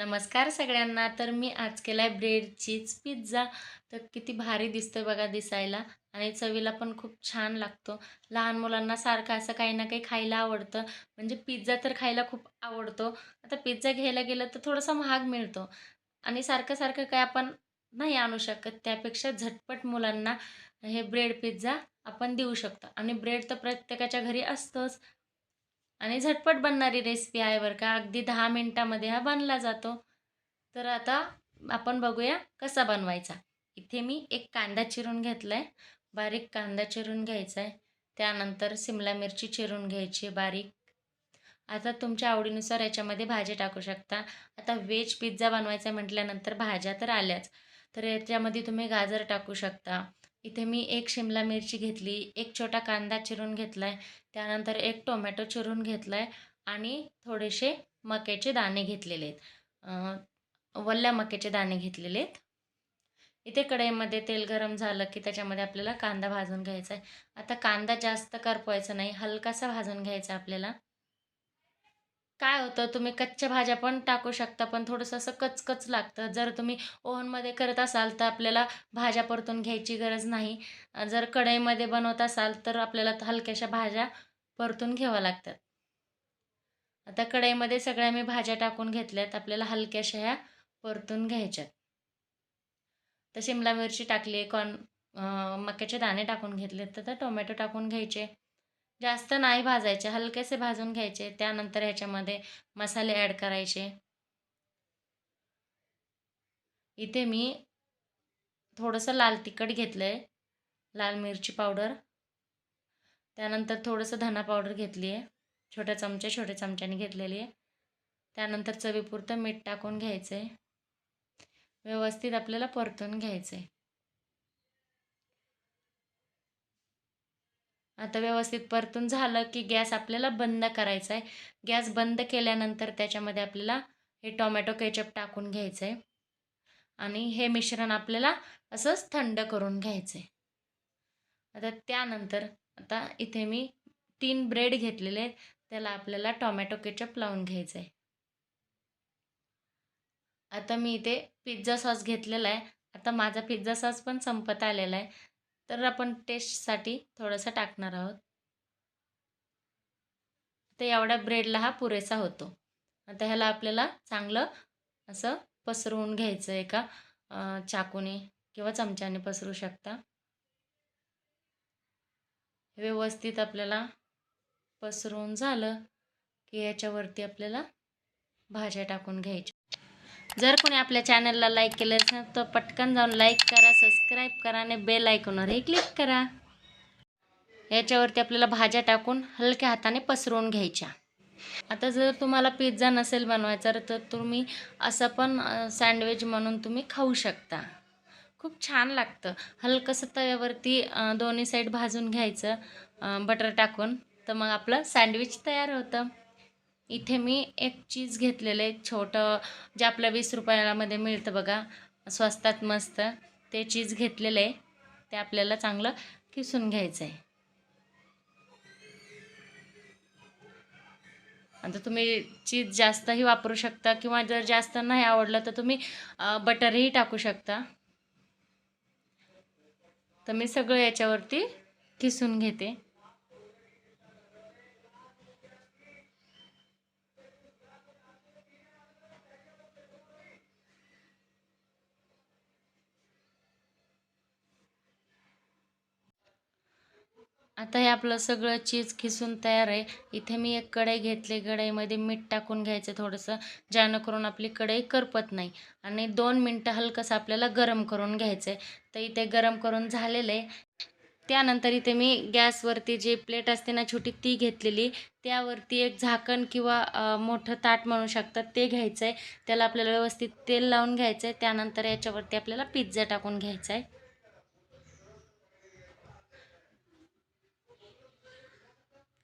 नमस्कार सगळ्यांना. तर मी आज केला आहे ब्रेड चीज पिझ्झा तर किती भारी दिसतोय बघा दिसायला आणि चवीला पण खूप छान लागतो. लहान मुलांना सारखं असं काही ना काही खायला आवडतं. म्हणजे पिझ्झा तर खायला खूप आवडतो. आता पिझ्झा घ्यायला गेलं तर थोडासा महाग मिळतो. आणि सारखं सारखं काय आपण नाही आणू शकत. त्यापेक्षा झटपट मुलांना हे ब्रेड पिझ्झा आपण देऊ शकतो. आणि ब्रेड तर प्रत्येकाच्या घरी असतंच. आणि झटपट बनणारी रेसिपी आहे बरं का. अगदी दहा मिनटामध्ये हा बनला जातो. तर आता आपण बघूया कसा बनवायचा. इथे मी एक कांदा चिरून घेतला आहे बारीक कांदा चिरून घ्यायचा आहे त्यानंतर सिमला मिरची चिरून घ्यायची बारीक. आता तुमच्या आवडीनुसार याच्यामध्ये भाजी टाकू शकता. आता व्हेज पिझ्झा बनवायचा म्हटल्यानंतर भाज्या तर आल्याच. तर याच्यामध्ये तुम्ही गाजर टाकू शकता. इथे मी एक शिमला मिरची घेतली एक छोटा कांदा चिरून घेतला आहे त्यानंतर एक टोमॅटो चिरून घेतला आहे आणि थोडेसे मक्याचे दाणे घेतलेले आहेत. वल्ल्या मक्याचे दाणे घेतलेले आहेत. इथे कढईमध्ये तेल गरम झालं की त्याच्यामध्ये आपल्याला कांदा भाजून घ्यायचा आहे. आता कांदा जास्त करपवायचा नाही हलकासा भाजून घ्यायचा आपल्याला. काय होतं? तुम्ही कच्च्या भाज्या पण टाकू शकता पण थोडंसं असं कचकच लागतं. जर तुम्ही ओव्हनमध्ये करत असाल तर आपल्याला भाज्या परतून घ्यायची गरज नाही. जर कढईमध्ये बनवत असाल तर आपल्याला हलक्याशा भाज्या परतून घ्याव्या लागतात. आता कढईमध्ये सगळ्या मी भाज्या टाकून घेतल्यात. आपल्याला हलक्याशा ह्या परतून घ्यायच्यात. तर शिमला मिरची टाकली कॉर्न मक्याचे दाणे टाकून घेतले तर टोमॅटो टाकून घ्यायचे. जास्त नाही भाजायचे हलकेसे भाजून घ्यायचे त्यानंतर ह्याच्यामध्ये मसाले ॲड करायचे. इथे मी थोडंसं लाल तिखट घेतलं आहे लाल मिरची पावडर. त्यानंतर थोडंसं धना पावडर घेतली आहे छोट्या चमच्या छोट्या चमच्याने घेतलेली आहे त्यानंतर चवीपुरतं मीठ टाकून घ्यायचं आहे व्यवस्थित आपल्याला परतून घ्यायचं आहे आता व्यवस्थित परतून झालं की गॅस आपल्याला बंद करायचा आहे. गॅस बंद केल्यानंतर त्याच्यामध्ये आपल्याला हे टोमॅटो केचप टाकून घ्यायचं आहे. आणि हे मिश्रण आपल्याला असंच थंड करून घ्यायचं आहे. आता त्यानंतर आता इथे मी तीन ब्रेड घेतलेले आहेत. त्याला आपल्याला टोमॅटो केचप लावून घ्यायचं आहे. आता मी इथे पिझ्झा सॉस घेतलेला आहे. आता माझा पिझ्झा सॉस पण संपत आलेला आहे. तर आपण टेस्टसाठी थोडंसं टाकणार आहोत. तर एवढ्या ब्रेडला हा पुरेसा होतो. आता ह्याला आपल्याला चांगलं असं पसरवून घ्यायचं आहे का? चाकूने किंवा चमच्याने पसरू शकता. व्यवस्थित आपल्याला पसरवून झालं की याच्यावरती आपल्याला भाज्या टाकून घ्यायच्या. जर कोणी आपल्या चॅनलला लाईक केलं असेल तर पटकन जाऊन लाईक करा सबस्क्राईब करा आणि बेल आयकॉनवरही क्लिक करा. याच्यावरती आपल्याला भाज्या टाकून हलक्या हाताने पसरवून घ्यायच्या. आता जर तुम्हाला पिझ्झा नसेल बनवायचा तर तुम्ही असं पण सँडविच म्हणून तुम्ही खाऊ शकता. खूप छान लागतं. हलकंसं तव्यावरती दोन्ही साईड भाजून घ्यायचं बटर टाकून तर मग आपलं सँडविच तयार होतं. इथे मी एक चीज घेतलेलं आहे छोटं जे आपल्या वीस रुपयामध्ये मिळतं बघा स्वस्तात मस्त ते चीज घेतलेलं आहे. ते आपल्याला चांगलं किसून घ्यायचं आहे. आता तुम्ही चीज जास्तही वापरू शकता किंवा जर जास्त नाही आवडलं तर तुम्ही बटरही टाकू शकता. तर मी सगळं याच्यावरती किसून घेते. आता हे आपलं सगळं चीज खिसून तयार आहे. इथे मी एक कढई घेतली. कढईमध्ये मीठ टाकून घ्यायचं थोडंसं जेणेकरून आपली कढई करपत नाही. आणि दोन मिनटं हलकंसं आपल्याला गरम करून घ्यायचं आहे तर इथे गरम करून झालेलं आहे. त्यानंतर इथे मी गॅसवरती जी प्लेट असते ना छोटी ती घेतलेली. त्यावरती एक झाकण किंवा मोठं ताट म्हणू शकतात ते घ्यायचं आहे त्याला आपल्याला व्यवस्थित तेल लावून घ्यायचं आहे त्यानंतर याच्यावरती आपल्याला पिझ्झा टाकून घ्यायचा आहे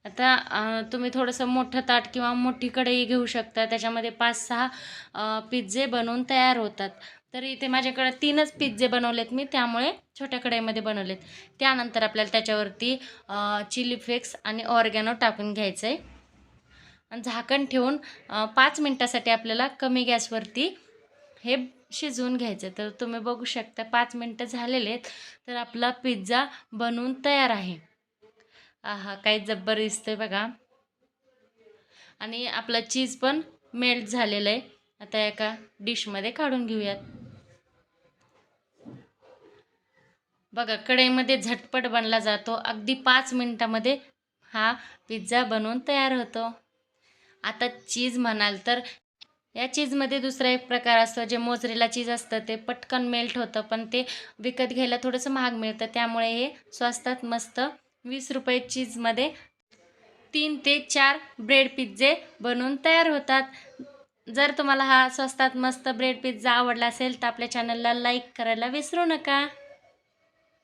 आता तुम्ही थोडंसं मोठं ताट किंवा मोठी कढई घेऊ शकता. त्याच्यामध्ये पाच सहा पिझ्झे बनवून तयार होतात. तर इथे माझ्याकडे तीनच पिझ्झे बनवलेत मी. त्यामुळे छोट्या कढईमध्ये बनवलेत. त्यानंतर आपल्याला त्याच्यावरती चिली फ्लेक्स आणि ऑर्गॅनो टाकून घ्यायचं आहे आणि झाकण ठेवून पाच मिनटासाठी आपल्याला कमी गॅसवरती हे शिजवून घ्यायचं तर तुम्ही बघू शकता पाच मिनटं झालेले आहेत. तर आपला पिझ्झा बनवून तयार आहे. आहा काही जब्बर दिसतंय बघा. आणि आपलं चीज पण मेल्ट झालेलं आहे. आता एका डिशमध्ये काढून घेऊयात. बघा कढईमध्ये झटपट बनला जातो. अगदी पाच मिनटामध्ये हा पिझ्झा बनवून तयार होतो. आता चीज म्हणाल तर या चीजमध्ये दुसरा एक प्रकार असतो जे मोजरेला चीज असतं ते पटकन मेल्ट होतं पण ते विकत घ्यायला थोडंसं महाग मिळतं. त्यामुळे हे स्वस्तात मस्त वीस रुपये चीजमध्ये तीन ते चार ब्रेड पिझ्झे बनवून तयार होतात. जर तुम्हाला हा स्वस्तात मस्त ब्रेड पिझ्झा आवडला असेल तर आपल्या चॅनलला लाईक करायला विसरू नका.